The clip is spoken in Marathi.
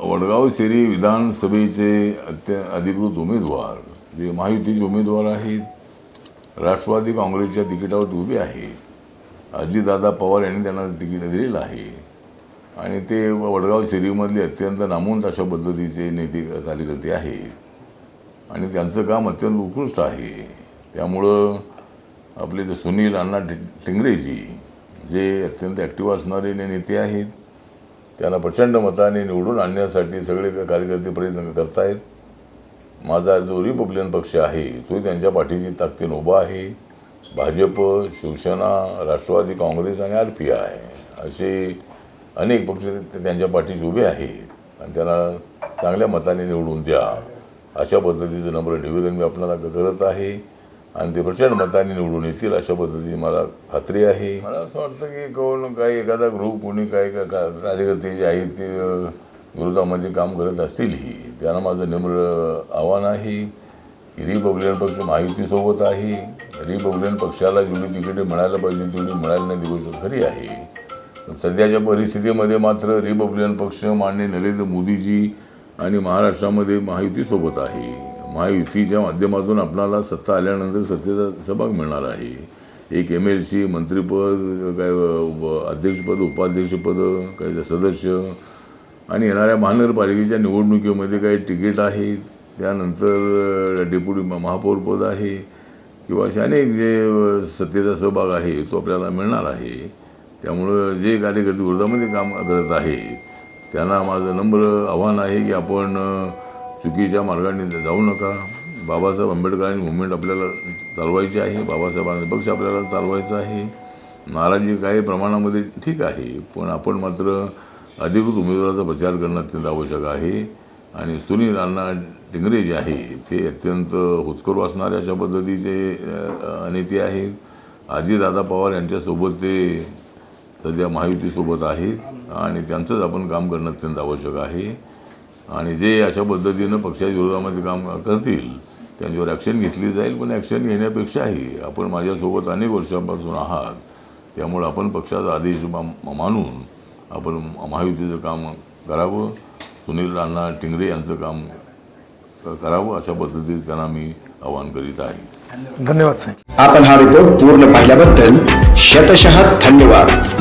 वडगाव शेरी विधानसभेचे अत्य अधिकृत उमेदवार जे महायुतीचे उमेदवार आहेत राष्ट्रवादी काँग्रेसच्या तिकिटावर उभे आहेत. अजितदादा पवार यांनी त्यांना तिकीट दिलेलं आहे. आणि ते वडगाव शेरीमधले अत्यंत नामवंत अशा पद्धतीचे नेते कार्यकर्ते आहेत. आणि त्यांचं काम अत्यंत उत्कृष्ट आहे. त्यामुळं आपले जे सुनील अण्णा टिं जे अत्यंत ॲक्टिव्ह असणारे ने- नेते आहेत त्यांना प्रचंड मताने निवडून आणण्यासाठी सगळे कार्यकर्ते प्रयत्न करत आहेत माझा जो रिपब्लिकन पक्ष आहे तो त्यांच्या पाठीची ताकदीनं उभा आहे. भाजप शिवसेना राष्ट्रवादी काँग्रेस आणि आर पी आय असे अनेक पक्ष त्यांच्या पाठीशी उभे आहेत. आणि त्यांना चांगल्या मताने निवडून द्या. अशा पद्धतीचं नम्र निवेदन मी आपल्याला करत आहे. आणि ते प्रचंड मताने निवडून येतील अशा पद्धतीने मला खात्री आहे. मला असं वाटतं की कोण काही एखादा ग्रुप कोणी काही का- का- कार्यकर्ते जे आहेत ते विरोधामध्ये काम करत असतीलही. त्यांना माझं नम्र आव्हान आहे की रिपब्लिकन पक्ष माहितीसोबत आहे. रिपब्लिकन पक्षाला जेवढी तिकीटे मिळायला पाहिजे तेवढी मिळायला नाही ती गोष्ट खरी आहे. सध्याच्या परिस्थितीमध्ये मात्र रिपब्लिकन पक्ष माननीय नरेंद्र मोदीजी आणि महाराष्ट्रामध्ये महायुतीसोबत आहे. महायुतीच्या माध्यमातून आपणाला सत्ता आल्यानंतर सत्तेचा सहभाग मिळणार आहे. एक एम एल सी मंत्रिपद काय अध्यक्षपद उपाध्यक्षपद काही सदस्य आणि येणाऱ्या महानगरपालिकेच्या निवडणुकीमध्ये काही तिकीट आहेत. त्यानंतर डेप्युटी महापौरपद आहे किंवा असे अनेक जे सत्तेचा सहभाग आहे तो आपल्याला मिळणार आहे. त्यामुळं जे कार्यकर्ते वृद्धामध्ये काम करत आहेत त्यांना माझं नम्र आव्हान आहे की आपण चुकीच्या मार्गाने जाऊ नका. बाबासाहेब आंबेडकरांनी मुवमेंट आपल्याला चालवायची आहे. बाबासाहेबांचा पक्ष आपल्याला चालवायचा आहे. नाराजी काही प्रमाणामध्ये ठीक आहे पण आपण मात्र अधिकृत उमेदवाराचा प्रचार करणं अत्यंत आवश्यक आहे. आणि सुनील अण्णा टिंगरे जे आहे ते अत्यंत होतकरू असणारे अशा पद्धतीचे नेते आहेत. आजीदादा पवार यांच्यासोबत ते सध्या महायुतीसोबत आहेत आणि त्यांचंच आपण काम करणं अत्यंत आवश्यक आहे. आणि जे अशा पद्धतीनं पक्षाच्या विरोधामध्ये काम करतील त्यांच्यावर ॲक्शन घेतली जाईल पण ॲक्शन घेण्यापेक्षाही आपण माझ्यासोबत अनेक वर्षांपासून आहात. त्यामुळे आपण पक्षाचा आदेश मानून आपण महायुतीचं काम करावं सुनील अण्णा टिंगरे यांचं काम करावं अशा पद्धतीत त्यांना मी आवाहन करीत आहे. धन्यवाद साहेब. आपण हा रिपोर्ट पूर्ण पाहिल्याबद्दल शतशः धन्यवाद.